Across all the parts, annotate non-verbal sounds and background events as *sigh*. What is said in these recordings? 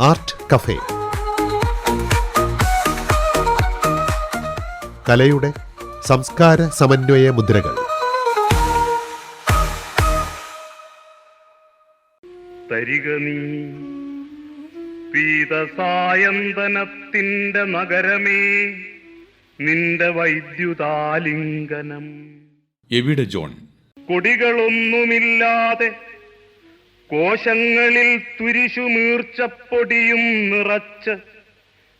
Art cafe. കലയുടെ സംസ്കാര സമന്വയ മുദ്രകൾ. തരിക നീ പീതസായന്തനത്തിന്റെ നഗരമേ നിന്റെ വൈദ്യുതാലിംഗനം. എവിടെ ജോൺ? കൊടികളൊന്നുമില്ലാതെ കോശങ്ങളിൽ തുരിശുമീർച്ചപ്പൊടിയും നിറച്ച്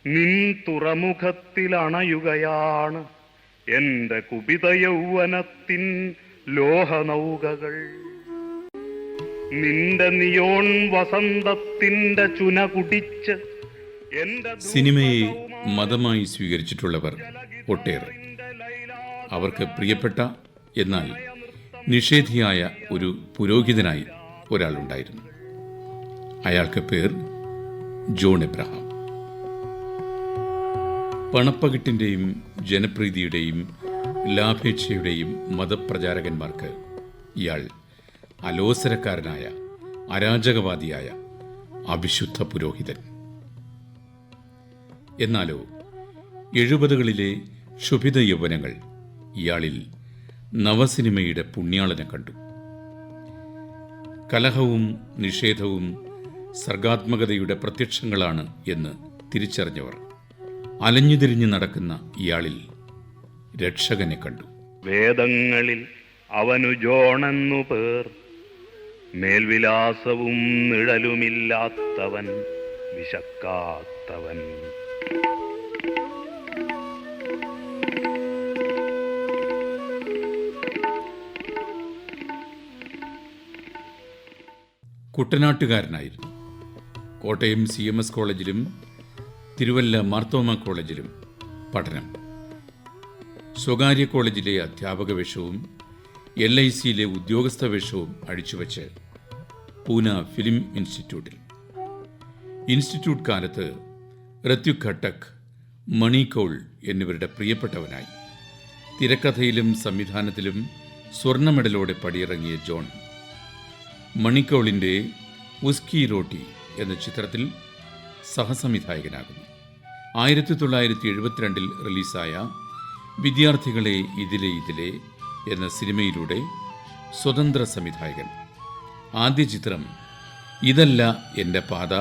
നിൻ തുറമുഖത്തിലണയുകയാണ് എന്റെ യൗവനത്തിൻ ലോഹനൗകകൾ. നിന്റെ നിയോൺ വസന്തത്തിന്റെ ചുന കുടിച്ച് സിനിമയെ മതമായി സ്വീകരിച്ചിട്ടുള്ളവർ ഒട്ടേറെ. അവർക്ക് പ്രിയപ്പെട്ട എന്നാൽ നിഷേധിയായ ഒരു പുരോഹിതനായി ഒരാളുണ്ടായിരുന്നു. അയാൾക്ക് പേർ ജോൺ എബ്രഹാം. പണപ്പകിട്ടിന്റെയും ജനപ്രീതിയുടെയും ലാഭേച്ഛയുടെയും മതപ്രചാരകന്മാർക്ക് ഇയാൾ അലോസരക്കാരനായ അരാജകവാദിയായ അവിശുദ്ധ പുരോഹിതൻ. എന്നാലോ എഴുപതുകളിലെ ക്ഷുഭിത യൗവനങ്ങൾ ഇയാളിൽ നവസിനിമയുടെ പുണ്യാളനെ കണ്ടു. കലഹവും നിഷേധവും സർഗാത്മകതയുടെ പ്രത്യക്ഷങ്ങളാണ് എന്ന് തിരിച്ചറിഞ്ഞവർ. അലഞ്ഞുതിരിഞ്ഞു നടക്കുന്ന ഇയാളിൽ രക്ഷകനെ കണ്ടു. വേദങ്ങളിൽ അവനു ജോണെന്നു പേർ. മേൽവിലാസവും നിഴലുമില്ലാത്തവൻ വിശക്കാത്തവൻ. കുട്ടനാട്ടുകാരനായിരുന്നു. കോട്ടയം സി എം എസ് കോളേജിലും തിരുവല്ല മാർത്തോമ കോളേജിലും പഠനം. സ്വകാര്യ കോളേജിലെ അധ്യാപക വേഷവും എൽ ഐ സിയിലെ ഉദ്യോഗസ്ഥ വേഷവും അഴിച്ചുവെച്ച് പൂന ഫിലിം ഇൻസ്റ്റിറ്റ്യൂട്ടിൽ. ഇൻസ്റ്റിറ്റ്യൂട്ട് കാലത്ത് റത്യു ഘട്ടക് മണി കൗൾ എന്നിവരുടെ പ്രിയപ്പെട്ടവനായി. തിരക്കഥയിലും സംവിധാനത്തിലും സ്വർണ മെഡലോടെ പടിയിറങ്ങിയ ജോൺ മണിക്കൗളിന്റെ ഉസ്കി റോട്ടി എന്ന ചിത്രത്തിൽ സഹസംവിധായകനാകുന്നു. ആയിരത്തി തൊള്ളായിരത്തി എഴുപത്തിരണ്ടിൽ റിലീസായ വിദ്യാർത്ഥികളെ ഇതിലെ ഇതിലെ എന്ന സിനിമയിലൂടെ സ്വതന്ത്ര സംവിധായകൻ. ആദ്യ ചിത്രം ഇതല്ല എന്റെ പാത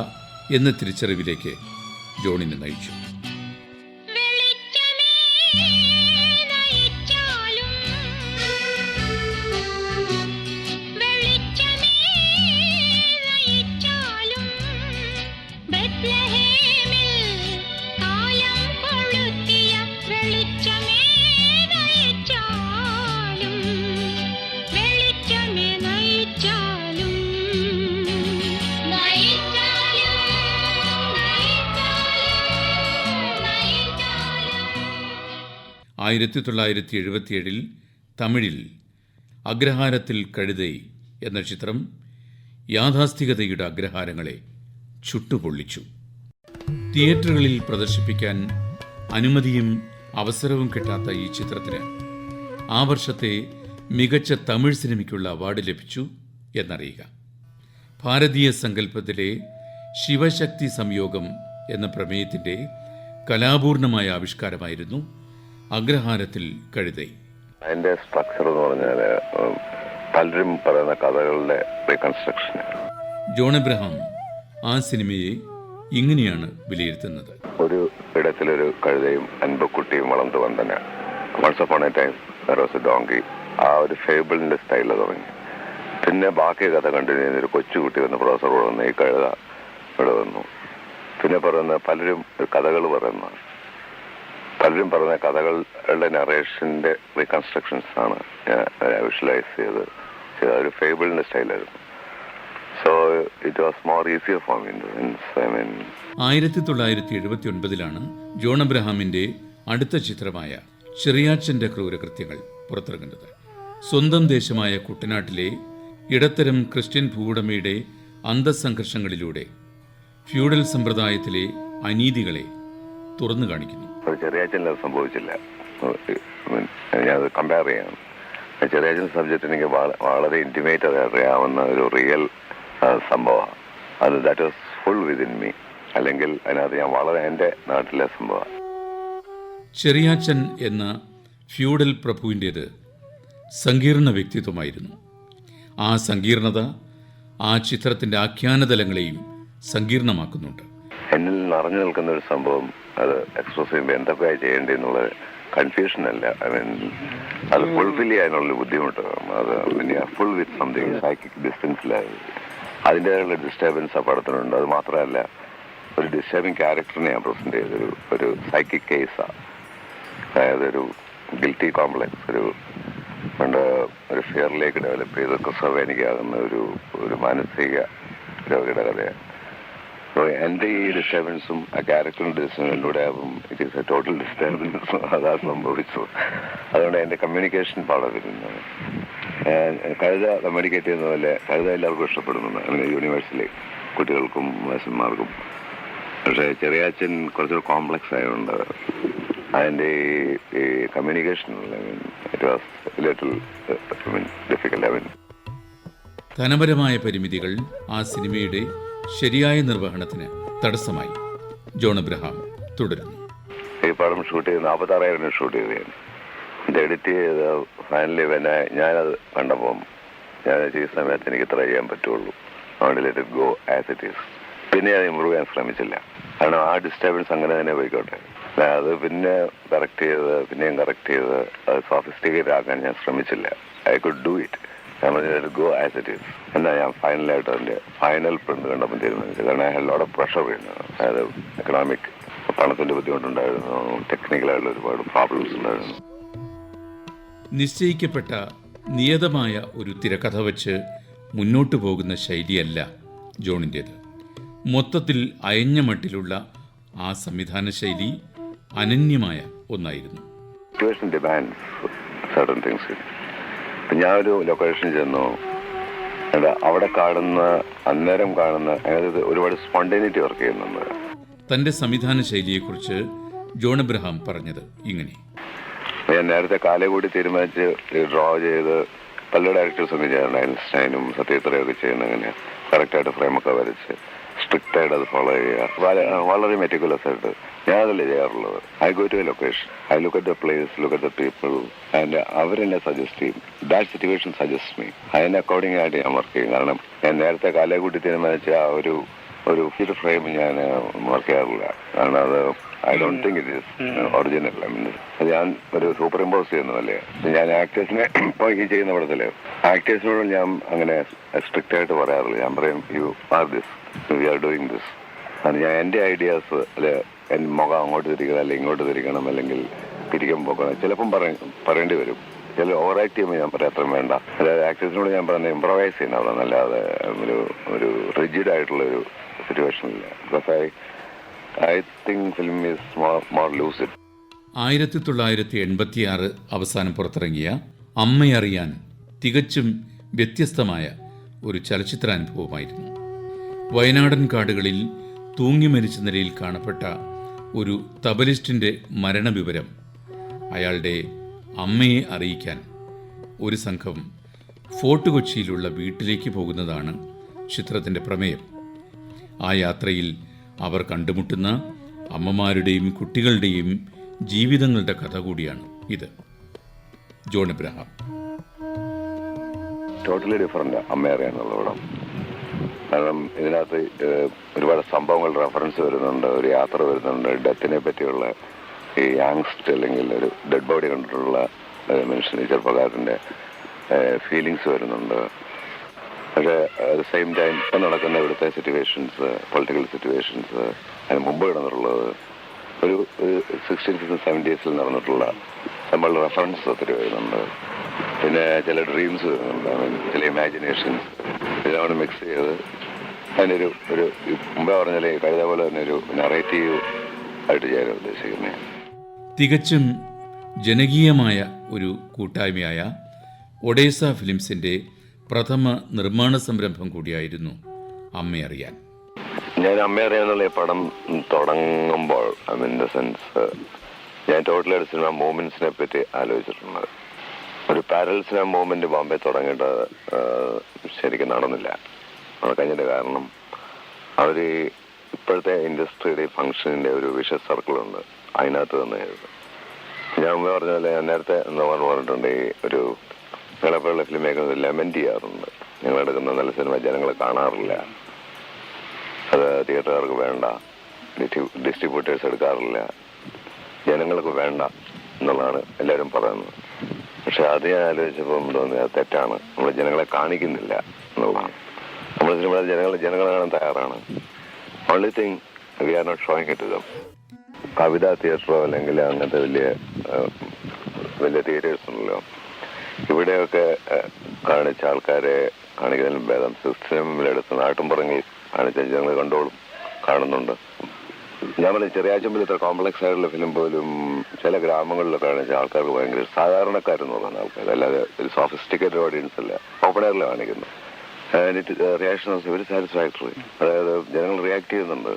എന്ന തിരിച്ചറിവിലേക്ക് ജോണിനെ നയിച്ചു. ആയിരത്തി തൊള്ളായിരത്തി എഴുപത്തിയേഴിൽ തമിഴിൽ അഗ്രഹാരത്തിൽ കഴുതൈ എന്ന ചിത്രം യാഥാസ്ഥികതയുടെ അഗ്രഹാരങ്ങളെ ചുട്ടുപൊള്ളിച്ചു. തിയേറ്ററുകളിൽ പ്രദർശിപ്പിക്കാൻ അനുമതിയും അവസരവും കിട്ടാത്ത ഈ ചിത്രത്തിന് ആ വർഷത്തെ മികച്ച തമിഴ് സിനിമയ്ക്കുള്ള അവാർഡ് ലഭിച്ചു എന്നറിയുക. ഭാരതീയ സങ്കല്പത്തിലെ ശിവശക്തി സംയോഗം എന്ന പ്രമേയത്തിന്റെ കലാപൂർണമായ ആവിഷ്കാരമായിരുന്നു അഗ്രഹാരത്തിൽ കഴുതി. അതിന്റെ സ്ട്രക്ചർ എന്ന് പറഞ്ഞാൽ പലരും പറയുന്ന കഥകളുടെ റീകൺസ്ട്രക്ഷൻ ജോൺ എബ്രഹാം ആ സിനിമയെ ഇങ്ങനെയാണ് വിലയിരുത്തുന്നത്. ഒരു ഇടത്തിലൊരു കഴുതയും അൻപക്കുട്ടിയും വളർന്നു വന്നന once upon a time rose donkey ആ ഒരു ഫേബിളിന്റെ സ്റ്റൈലിൽ തുടങ്ങി. പിന്നെ ബാക്കി കഥ കണ്ടിന്യൂ ഒരു കൊച്ചുകുട്ടി വന്ന് പ്രൊഫസർ വന്ന് ഈ കഴുത ഇവിടെ വന്നു. പിന്നെ പറയുന്ന പലരും കഥകൾ പറയുന്ന പലരും പറഞ്ഞ കഥകളുടെ നറേഷന്റെ റീകൺസ്ട്രക്ഷൻസ് ആണ് ഞാൻ വിഷ്വലൈസ് ചെയ്ത് ചെയ്ത ഒരു ഫേബിളിന്റെ സ്റ്റൈലായിരുന്നു so it was more easier for mean I mean ആയിരത്തി തൊള്ളായിരത്തി എഴുപത്തി ഒൻപതിലാണ് ജോൺ അബ്രഹാമിന്റെ അടുത്ത ചിത്രമായ ചെറിയാച്ചന്റെ ക്രൂരകൃത്യങ്ങൾ പുറത്തിറങ്ങുന്നത്. സ്വന്തം ദേശമായ കുട്ടനാട്ടിലെ ഇടത്തരം ക്രിസ്ത്യൻ ഭൂവുടമയുടെ അന്തസംഘർഷങ്ങളിലൂടെ ഫ്യൂഡൽ സമ്പ്രദായത്തിലെ അനീതികളെ തുറന്നു കാണിക്കുന്നു. ഒരു ചെറിയാച്ചനിൽ അത് സംഭവിച്ചില്ല. ഞാനത് കമ്പയർ ചെയ്യാം ചെറിയാച്ചൻ സബ്ജക്റ്റ് എനിക്ക് വളരെ ഇന്റിമേറ്റ് അത് അറിയാവുന്ന ഒരു റിയൽ സംഭവമാണ് അത് that was full within me അല്ലെങ്കിൽ അതിനകത്ത് ഞാൻ വളരെ എന്റെ നാട്ടിലെ സംഭവം. ചെറിയാച്ചൻ എന്ന ഫ്യൂഡൽ പ്രഭുവിന്റേത് സങ്കീർണ വ്യക്തിത്വമായിരുന്നു. ആ സങ്കീർണത ആ ചിത്രത്തിന്റെ ആഖ്യാനതലങ്ങളെയും സങ്കീർണമാക്കുന്നുണ്ട്. എന്നിൽ നിറഞ്ഞു നിൽക്കുന്ന ഒരു സംഭവം അത് എക്സ്പ്രസ് ചെയ്യുമ്പോൾ എന്തൊക്കെയാണ് ചെയ്യേണ്ടതെന്നുള്ള കൺഫ്യൂഷൻ അല്ല. ഐ മീൻ അത് ഫുൾഫിൽ ചെയ്യാനുള്ള ബുദ്ധിമുട്ട് അത് ഫുൾ വിത്ത് സംതിങ് സൈക്കിക് ഡിസ്റ്റൻസിലായി അതിന്റെതായുള്ള ഡിസ്റ്റർബൻസ് ആ പടത്തിനുണ്ട്. അത് മാത്രമല്ല ഒരു ഡിസ്റ്റർബിങ് ക്യാരക്ടറിനെ ഞാൻ പ്രസന്റ് ചെയ്തൊരു ഒരു സൈക്കിക് കേസാണ് അതായത് ഒരു ഗിൽറ്റി കോംപ്ലക്സ് ഒരു പണ്ട് ഒരു ഫിയറിലേക്ക് ഡെവലപ്പ് ചെയ്ത് ക്രിസ്തവേനിക്കാകുന്ന ഒരു ഒരു മാനസിക രോഗിയുടെ കഥയാണ്. എന്റെ ഈ ഡിസ്റ്റർബൻസും ആ ക്യാരക്ടറിന്റെ ഡിസ്റ്റർബൻസിലൂടെ ആകും it is a total disturbance അതാ സംഭവിച്ചു അതുകൊണ്ട് എന്റെ കമ്മ്യൂണിക്കേഷൻ പാടെ വരുന്നത് കഴുത കമ്മ്യൂണിക്കേറ്റ് ചെയ്യുന്ന പോലെ കഴുത എല്ലാവർക്കും ഇഷ്ടപ്പെടുന്നുണ്ട്. അങ്ങനെ യൂണിവേഴ്സിലെ കുട്ടികൾക്കും വയസ്സന്മാർക്കും പക്ഷേ ചെറിയാച്ചൻ കുറച്ചുകൂടി കോംപ്ലക്സ് ആയതുകൊണ്ട് അതിന്റെ ഈ കമ്മ്യൂണിക്കേഷൻ ഇറ്റ് വാസ് ലിറ്റിൽ പരിമിതികൾ ആ സിനിമയുടെ ശരിയായ നിർവഹണത്തിന് തടസ്സമായി. ജോൺ എബ്രഹാം തുടരുന്നു. ഈ പടം ഷൂട്ട് ചെയ്ത് നാൽപ്പത്താറായിരം ഷൂട്ട് ചെയ്തതാണ് ഇത് എഡിറ്റ് ചെയ്ത് ഫൈനലി പിന്നെ ഞാനത് കണ്ടപ്പം ഞാൻ ഈ സമയത്ത് എനിക്ക് ഇത്ര ചെയ്യാൻ പറ്റുള്ളൂ. അതുകൊണ്ട് let go as it is പിന്നെ ഞാൻ ഇമ്പ്രൂവ് ചെയ്യാൻ ശ്രമിച്ചില്ല. കാരണം ആ ഡിസ്റ്റർബൻസ് അങ്ങനെ തന്നെ പോയിക്കോട്ടെ. അത് പിന്നെ കറക്റ്റ് ചെയ്ത് പിന്നെയും കറക്റ്റ് ചെയ്ത് അത് സോഫിസ്റ്റിക്കേറ്റ് ആക്കാൻ ഞാൻ ശ്രമിച്ചില്ല. ഐ കുഡ് ഡു ഇറ്റ് ഞാൻ ഗോ ആസ് ഇറ്റ് ഈസ് എന്നാൽ ഞാൻ ഫൈനലായിട്ട് അതിന്റെ ഫൈനൽ പ്രിന്റ് കണ്ടപ്പോൾ തീരുമാനിച്ചു. കാരണം ഐ ഹാഡ് ഓഫ് പ്രഷർ വരുന്നു അതായത് എക്കണോമിക് പണത്തിന്റെ ബുദ്ധിമുട്ടുണ്ടായിരുന്നു. ടെക്നിക്കലായിട്ടുള്ള ഒരുപാട് പ്രോബ്ലംസ് ഉണ്ടായിരുന്നു. നിശ്ചയിക്കപ്പെട്ട നിയതമായ ഒരു തിരക്കഥ വച്ച് മുന്നോട്ടു പോകുന്ന ശൈലിയല്ല ജോണിന്റേത്. മൊത്തത്തിൽ അയഞ്ഞ മട്ടിലുള്ള ആ സംവിധാന ശൈലി അനന്യമായ ഒന്നായിരുന്നു. ഡിമാൻഡ് സർട്ടൻ തിങ്സ് ഇപ്പം ഞാൻ ഒരു ലൊക്കേഷൻ ചെന്നു. എന്താ അവിടെ കാണുന്ന അന്നേരം കാണുന്ന അതായത് ഒരുപാട് സ്പോണ്ടേനിറ്റി വർക്ക് ചെയ്യുന്നുണ്ട്. തന്റെ സംവിധാന ശൈലിയെക്കുറിച്ച് ജോൺ എബ്രഹാം പറഞ്ഞത് ഇങ്ങനെ. ഞാൻ നേരത്തെ കാലേ കൂടി തീരുമാനിച്ച് ഡ്രോ ചെയ്ത് പല ഡയറക്ടേഴ്സ് ഒന്നും ചെയ്യാറുണ്ട് ഐൻസ്റ്റൈനും സത്യത്രയൊക്കെ ചെയ്യുന്ന അങ്ങനെ കറക്റ്റായിട്ട് ഫ്രെയിമൊക്കെ വരച്ച് സ്ട്രിക്റ്റായിട്ട് അത് ഫോളോ ചെയ്യുക. വളരെ മെറ്റിക്കുലസ് ആയിട്ട് ഞാനതല്ലേ ചെയ്യാറുള്ളത്. I go to a location I look at the place look at the people and അവരെന്നെ സജസ്റ്റ് ചെയ്യും. ദാറ്റ് സിറ്റുവേഷൻ സജസ്റ്റ് മീ അതിന് അക്കോർഡിംഗ് ആയിട്ട് ഞാൻ വർക്ക് ചെയ്യും. കാരണം ഞാൻ നേരത്തെ കാലേ കൂട്ടി തീരുമാനിച്ച ആ ഒരു ഒരു ഫിൽ ഫ്രെയിം ഞാൻ വർക്ക് ചെയ്യാറില്ല. കാരണം അത് I don't think it is original ഞാൻ ഒരു സൂപ്പർ ഇമ്പോസ് ചെയ്യുന്നതല്ലേ ഞാൻ ആക്ടേഴ്സിനെ ഇപ്പോൾ *clears throat* ഈ ചെയ്യുന്ന പടത്തിൽ. ആക്ടേഴ്സിനോട് ഞാൻ അങ്ങനെ സ്ട്രിക്റ്റ് ആയിട്ട് പറയാറില്ല. ഞാൻ പറയും you are this we are doing this അത് ഞാൻ എന്റെ ഐഡിയാസ് അല്ലെ മുഖം അങ്ങോട്ട് തിരിക്കണം അല്ലെങ്കിൽ ഇങ്ങോട്ട് തിരിക്കണം അല്ലെങ്കിൽ തിരിക്കാൻ പോകണം ചിലപ്പം പറയ പറയേണ്ടി വരും. ചില ഓവറായിട്ട് ചെയ്യുമ്പോൾ ഞാൻ പറയാം അത്രയും വേണ്ട. അതായത് ആക്ടേഴ്സിനോട് ഞാൻ പറയുന്നത് ഇമ്പ്രവൈസ് ചെയ്യണം അവിടെ നല്ലാതെ ഒരു ഒരു റിജിഡ് ആയിട്ടുള്ള ഒരു സിറ്റുവേഷനില്ല because I I think film is more more it ആയിരത്തി തൊള്ളായിരത്തി എൺപത്തിയാറ് അവസാനം പുറത്തിറങ്ങിയ അമ്മയറിയാൻ തികച്ചും വ്യത്യസ്തമായ ഒരു ചലച്ചിത്രാനുഭവമായിരുന്നു. വയനാടൻ കാടുകളിൽ തൂങ്ങി മരിച്ച നിലയിൽ കാണപ്പെട്ട ഒരു തബലിസ്റ്റിന്റെ മരണവിവരം അയാളുടെ അമ്മയെ അറിയിക്കാൻ ഒരു സംഘം ഫോർട്ട് കൊച്ചിയിലുള്ള വീട്ടിലേക്ക് പോകുന്നതാണ് ചിത്രത്തിന്റെ പ്രമേയം. ആ യാത്രയിൽ അവർ കണ്ടുമുട്ടുന്ന അമ്മമാരുടെയും കുട്ടികളുടെയും ജീവിതങ്ങളുടെ കഥ കൂടിയാണ് ഇത്. John Abraham. ടോട്ടലി ഡിഫറെന്റ് അമ്മ അറിയാന്നുള്ള പടം കാരണം ഇതിനകത്ത് ഒരുപാട് സംഭവങ്ങൾ റെഫറൻസ് വരുന്നുണ്ട് ഒരു യാത്ര വരുന്നുണ്ട് ഡെത്തിനെ പറ്റിയുള്ള ഈ യാങ്സ്റ്റ് അല്ലെങ്കിൽ ഒരു ഡെഡ് ബോഡി കണ്ടിട്ടുള്ള മനുഷ്യന് ചെറുപ്പക്കാരന്റെ ഫീലിങ്സ് വരുന്നുണ്ട്. പക്ഷേ അറ്റ് സെയിം ടൈം ഇപ്പം നടക്കുന്ന ഇവിടുത്തെ സിറ്റുവേഷൻസ് പൊളിറ്റിക്കൽ സിറ്റുവേഷൻസ് അതിന് മുമ്പ് കിടന്നിട്ടുള്ളത് ഒരു സിക്സ്റ്റീൻസ് സെവന്റീസിൽ നടന്നിട്ടുള്ള നമ്മൾ റെഫറൻസ് ഒത്തിരി വരുന്നുണ്ട്. പിന്നെ ചില ഡ്രീംസ് ചില ഇമാജിനേഷൻസ് ഇതെല്ലാം മിക്സ് ചെയ്ത് അതിനൊരു ഒരു മുമ്പേ പറഞ്ഞാലേ കഴിത പോലെ തന്നെ ഒരു നറേറ്റീവ് ആയിട്ട് ചെയ്യാൻ ഉദ്ദേശിക്കുന്നത് തികച്ചും ജനകീയമായ ഒരു കൂട്ടായ്മയായ ഒഡേസ ഫിലിംസിന്റെ പ്രഥമ നിർമ്മാണ സംരംഭം കൂടിയായിരുന്നു അമ്മയറിയാൻ ഞാൻ അമ്മ അറിയാന്നുള്ള ഈ പടം തുടങ്ങുമ്പോൾ ഐ മീൻ ദ സെൻസ് ഞാൻ ടോട്ടലായിട്ട് സിനിമ മൂമെന്റ്സിനെ പറ്റി ആലോചിച്ചിട്ടുണ്ട്. ഒരു പാരൽ സിനിമ മൂവ്മെന്റ് ബോംബെ തുടങ്ങിയിട്ട് ശരിക്കും നടന്നില്ല. നടക്കഴിഞ്ഞതിന്റെ കാരണം അവർ ഇപ്പോഴത്തെ ഇൻഡസ്ട്രിയുടെ ഫംഗ്ഷനിന്റെ ഒരു വിഷ സർക്കിളുണ്ട്. അതിനകത്ത് തന്നെയായിരുന്നു ഞാൻ മുമ്പ് പറഞ്ഞ പോലെ ഞാൻ നേരത്തെ എന്താ പറഞ്ഞു പറഞ്ഞിട്ടുണ്ട് ഈ ഒരു നിങ്ങളെപ്പോലുള്ള ഫിലിം മേക്കർ ലെമന്റ് ചെയ്യാറുണ്ട് നിങ്ങൾ എടുക്കുന്ന നല്ല സിനിമ ജനങ്ങൾ കാണാറില്ല. അത് തിയേറ്ററുകാർക്ക് വേണ്ട ഡിസ്ട്രിബ്യൂട്ടേഴ്സ് എടുക്കാറില്ല. ജനങ്ങൾക്ക് വേണ്ട എന്നുള്ളതാണ് എല്ലാവരും പറയുന്നത്. പക്ഷെ അത് ഞാൻ ആലോചിച്ചപ്പോൾ തോന്നി അത് തെറ്റാണ്. നമ്മൾ ജനങ്ങളെ കാണിക്കുന്നില്ല എന്നുള്ളതാണ്. നമ്മൾ സിനിമ ജനങ്ങൾ ജനങ്ങളെ കാണാൻ തയ്യാറാണ്. Only thing we are not showing it them Kavitha തിയേറ്ററോ അല്ലെങ്കിൽ അങ്ങനത്തെ വലിയ വലിയ തിയേറ്റേഴ്സ് ഉണ്ടല്ലോ ഇവിടെയൊക്കെ കാണിച്ച ആൾക്കാരെ കാണിക്കുന്നതിലും ഭേദം സിസ്റ്റമിലെടുത്ത് നാട്ടും പുറങ്ങി കാണിച്ച ജനങ്ങൾ കണ്ടോളും കാണുന്നുണ്ട്. ഞാൻ പറഞ്ഞ ചെറിയാച്ചമ്പിൽ ഇത്ര കോംപ്ലക്സ് ആയിട്ടുള്ള ഫിലിം പോലും ചില ഗ്രാമങ്ങളിലൊക്കെ കാണിച്ച ആൾക്കാർക്ക് ഭയങ്കര സാധാരണക്കാരെന്ന് പറയുന്ന ആൾക്കാർ അല്ലാതെ സോഫിസ്റ്റിക്കേറ്റഡ് ഓഡിയൻസ് അല്ല. ഓപ്പൺ എയറിൽ കാണിക്കുന്നു. റിയാക്ഷൻ വെരി സാറ്റിസ്ഫാക്ടറി അതായത് ജനങ്ങൾ റിയാക്ട് ചെയ്യുന്നുണ്ട്.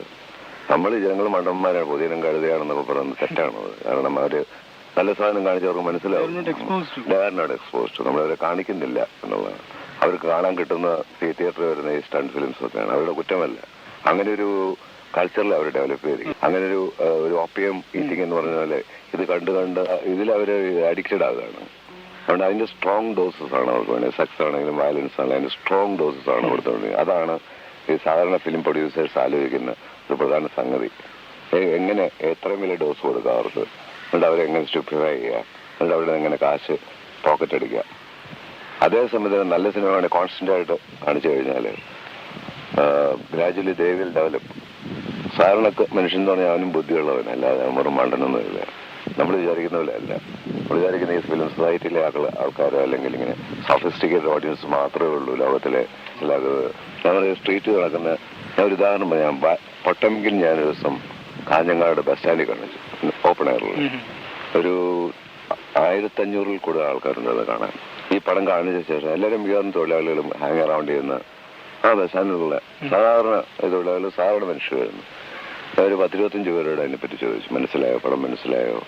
നമ്മൾ ജനങ്ങൾ മണ്ടന്മാരാണ് പൊതുജനം കഴുതയാണെന്നൊക്കെ പറയുന്നത് തെറ്റാണത് കാരണം അവർ നല്ല സാധനം കാണിച്ചവർക്ക് മനസ്സിലാവും. ഡയറിനോട് എക്സ്പോസ്ഡ് നമ്മളവരെ കാണിക്കുന്നില്ല എന്നുള്ളതാണ്. അവർക്ക് കാണാൻ കിട്ടുന്ന തിയേറ്ററിൽ വരുന്ന ഈ സ്റ്റണ്ട് ഫിലിംസ് ഒക്കെയാണ്. അവരുടെ കുറ്റമല്ല. അങ്ങനെ ഒരു കൾച്ചറിൽ അവർ ഡെവലപ്പ് ചെയ്തിരിക്കും. അങ്ങനെ ഒരു ഒരു ഓപ്പിയം ഈറ്റിംഗ് എന്ന് പറഞ്ഞ പോലെ ഇത് കണ്ട് കണ്ട് ഇതിൽ അവർ അഡിക്റ്റഡ് ആവുകയാണ്. അതുകൊണ്ട് അതിന്റെ സ്ട്രോങ് ഡോസസ് ആണ് അവർക്ക് വേണ്ടത്. സെക്സ് ആണെങ്കിലും വയലൻസ് ആണെങ്കിലും അതിന്റെ സ്ട്രോങ് ഡോസസ് ആണ് കൊടുത്തുകൊണ്ടിരിക്കുന്നത്. അതാണ് ഈ സാധാരണ ഫിലിം പ്രൊഡ്യൂസേഴ്സ് ആലോചിക്കുന്ന ഒരു പ്രധാന സംഗതി. എങ്ങനെ എത്രയും വലിയ ഡോസ് കൊടുക്കുക അവർക്ക്? എന്നിട്ട് അവരെ എങ്ങനെ സ്റ്റിഫിഫൈ ചെയ്യുക? എന്നിട്ട് അവരുടെ എങ്ങനെ കാശ് പോക്കറ്റ് അടിക്കുക? അതേസമയത്ത് നല്ല സിനിമ കോൺസ്റ്റന്റ് ആയിട്ട് കാണിച്ചു കഴിഞ്ഞാൽ ഗ്രാജുവലി ദേ വിൽ ഡെവലപ്പ് സാധാരണക്ക് മനുഷ്യൻ എന്ന് പറഞ്ഞാൽ അവനും ബുദ്ധിയുള്ളവൻ അല്ലാതെ അവൻ മണ്ടനൊന്നുമില്ല നമ്മൾ വിചാരിക്കുന്ന പോലെ അല്ല. നമ്മൾ വിചാരിക്കുന്ന ഈ ഫിലിം സൊസൈറ്റിയിലെ ആൾ ആൾക്കാരോ അല്ലെങ്കിൽ ഇങ്ങനെ സഫിസ്റ്റിക്കേറ്റഡ് ഓഡിയൻസ് മാത്രമേ ഉള്ളൂ ലോകത്തിലെ അല്ലാതെ നമ്മുടെ സ്ട്രീറ്റ് നടക്കുന്ന ഞാൻ ഒരു ഉദാഹരണം പറയാം. ബ- പൊട്ടമെങ്കിൽ ഞാനൊരു ദിവസം കാഞ്ഞങ്ങാട് ബസ് സ്റ്റാൻഡിൽ കാണിച്ചു ഓപ്പൺ എയറിൽ ഒരു ആയിരത്തഞ്ഞൂറിൽ കൂടുതൽ ആൾക്കാരുണ്ടത് കാണാൻ. ഈ പടം കാണിച്ച ശേഷം എല്ലാവരും മിക്കവാറും തൊഴിലാളികളും ഹാങ് അറൗണ്ട് ചെയ്യുന്ന ആ ബസ് സ്റ്റാൻഡിലുള്ള സാധാരണ തൊഴിലാളികൾ സാധാരണ മനുഷ്യരായിരുന്നു ഒരു പത്തിരുപത്തഞ്ച് പേരോട് അതിനെപ്പറ്റി ചോദിച്ചു. മനസ്സിലായോ? പടം മനസ്സിലായോ?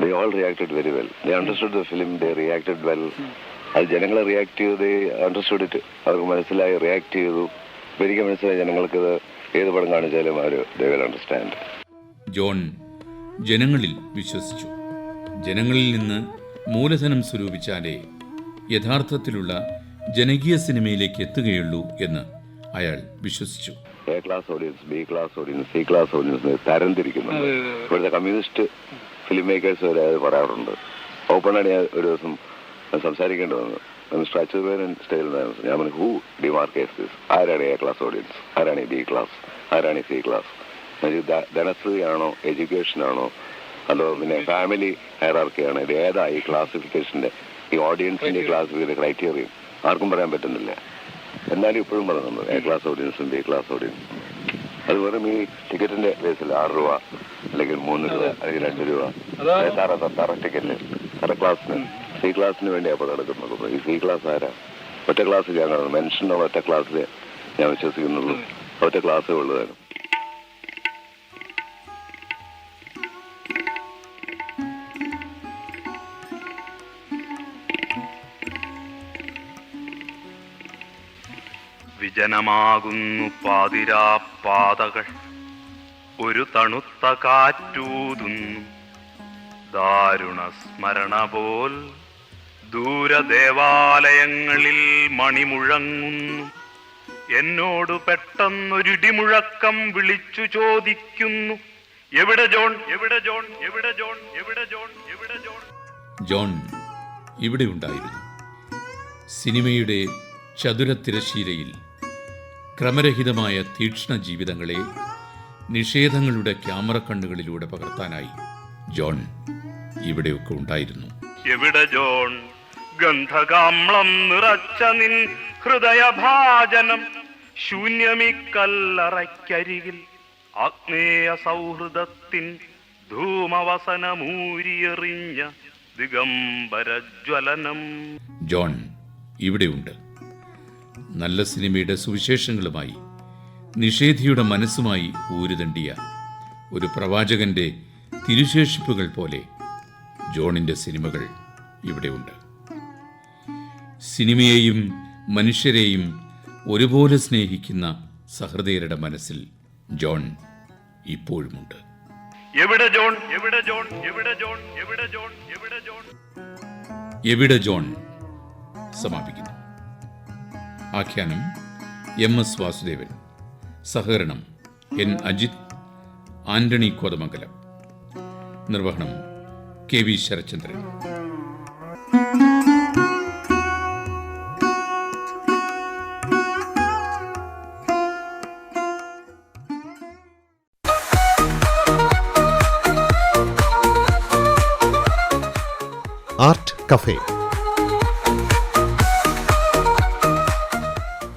They all reacted very well they understood the film they reacted well അത് ജനങ്ങളെ റിയാക്ട് ചെയ്ത് അണ്ടർസ്റ്റുഡ് ഇറ്റ് അവർക്ക് മനസ്സിലായി റിയാക്ട് ചെയ്തു. ഇപ്പൊ എനിക്ക് മനസ്സിലായി ജനങ്ങൾക്ക് ഇത് ഏത് പടം കാണിച്ചാലും അവർ ദേ വിൽ അണ്ടർസ്റ്റാൻഡ് ജോൺ ജനങ്ങളിൽ വിശ്വസിച്ചു. ജനങ്ങളിൽ നിന്ന് മൂലധനം സ്വരൂപിച്ചാലേ യഥാർത്ഥത്തിലുള്ള ജനകീയ സിനിമയിലേക്ക് എത്തുകയുള്ളൂ എന്ന് അയാൾ വിശ്വസിച്ചു. A class audience B class audience C class audience തരംതിരിക്കുന്നുണ്ട്. ഇവിടുത്തെ കമ്മ്യൂണിസ്റ്റ് ഫിലിം മേക്കേഴ്സ് വരെ അത് പറയാറുണ്ട്. ഓപ്പണായിട്ട് ഞാൻ ഒരു ദിവസം സംസാരിക്കേണ്ടി വന്നു ഞാൻ പറഞ്ഞു ഹൂ ഡിമാർക്കേസ് ദിസ് ആരാണ് എ ക്ലാസ് ഓഡിയൻസ് ആരാണ് ബി ക്ലാസ് ആരാണ് സി ക്ലാസ് ധനസ്ഥിതിയാണോ എഡ്യൂക്കേഷൻ ആണോ? അതോ പിന്നെ ഫാമിലി ഹയറാർക്കിയാണോ ഇത് ഏതാ ഈ ക്ലാസിഫിക്കേഷന്റെ ഈ ഓഡിയൻസിന്റെ ക്ലാസിഫിക്കേഷൻ ക്രൈറ്റീരിയ ആർക്കും പറയാൻ പറ്റുന്നില്ല. എന്നാലും ഇപ്പോഴും പറയുന്നുണ്ട് എ ക്ലാസ് ഓഡിയൻസും ബി ക്ലാസ് ഓഡിയൻസും അത് വെറും ഈ ടിക്കറ്റിന്റെ ബേസിൽ ആറ് രൂപ അല്ലെങ്കിൽ മൂന്ന് രൂപ അല്ലെങ്കിൽ രണ്ട് രൂപ. തറ തറ ടിക്കറ്റ് തറ ക്ലാസ്സിന് സി ക്ലാസ്സിന് വേണ്ടി അപ്പോൾ നടക്കുന്നത് ഈ സി ക്ലാസ് ആരാ? ഒറ്റ ക്ലാസ് ഞാൻ മെൻഷൻ ഉള്ള ഒറ്റ ക്ലാസ്സിൽ ഞാൻ വിശ്വസിക്കുന്നുള്ളൂ. ഒറ്റ ക്ലാസ്സേ ഉള്ളൂ താനും വിജനമാകുന്നു പാതിരാപ്പാതകൾ ഒരു തണുത്ത കാറ്റൂതുന്നു. ദാരുണ സ്മരണ പോൽ ദൂരദേവാലയങ്ങളിൽ മണിമുഴങ്ങുന്നു. എന്നോട് പെട്ടെന്നൊരിടിമുഴക്കം വിളിച്ചു ചോദിക്കുന്നു. എവിടെ ജോൺ? എവിടെ ജോൺ? എവിടെ ജോൺ? എവിടെ ജോൺ? എവിടെ ജോൺ? ജോൺ ഇവിടെ ഉണ്ടായിരുന്നു. സിനിമയുടെ ചതുരത്തിരശീലയിൽ ക്രമരഹിതമായ തീക്ഷ്ണ ജീവിതങ്ങളെ നിഷേധങ്ങളുടെ ക്യാമറ കണ്ണുകളിലൂടെ പകർത്താനായി ജോൺ ഇവിടെയൊക്കെ ഉണ്ടായിരുന്നു. എവിടെ ജോൺ? ഗന്ധകാമ്ലം നിറച്ച നിൻ ഹൃദയഭാജനം ശൂന്യമിക്കല്ലറയ്ക്കരികിൽ ആഗ്നേയ സൗഹൃദത്തിൻ ധൂമവസനമൂരിയെറിഞ്ഞ ദിഗംബരജ്വലനം. ജോൺ ഇവിടെയുണ്ട്. നല്ല സിനിമയുടെ സുവിശേഷങ്ങളുമായി നിഷേധിയുടെ മനസ്സുമായി ഊരുതണ്ടിയ ഒരു പ്രവാചകന്റെ തിരുശേഷിപ്പുകൾ പോലെ ജോണിന്റെ സിനിമകൾ ഇവിടെയുണ്ട് സിനിമയെയും മനുഷ്യരെയും ഒരുപോലെ സ്നേഹിക്കുന്ന സഹൃദയരുടെ മനസ്സിൽ ജോൺ ഇപ്പോഴുമുണ്ട്. എവിടെ ജോൺ? എവിടെ ജോൺ? എവിടെ ജോൺ? എവിടെ ജോൺ? എവിടെ ജോൺ? എവിടെ ജോൺ? സമാപിക്കുന്നു. ആഖ്യാനം എം എസ് വാസുദേവൻ. സഹകരണം എൻ അജിത് ആന്റണി കോതമംഗലം. നിർവഹണം K V Saratchandran art cafe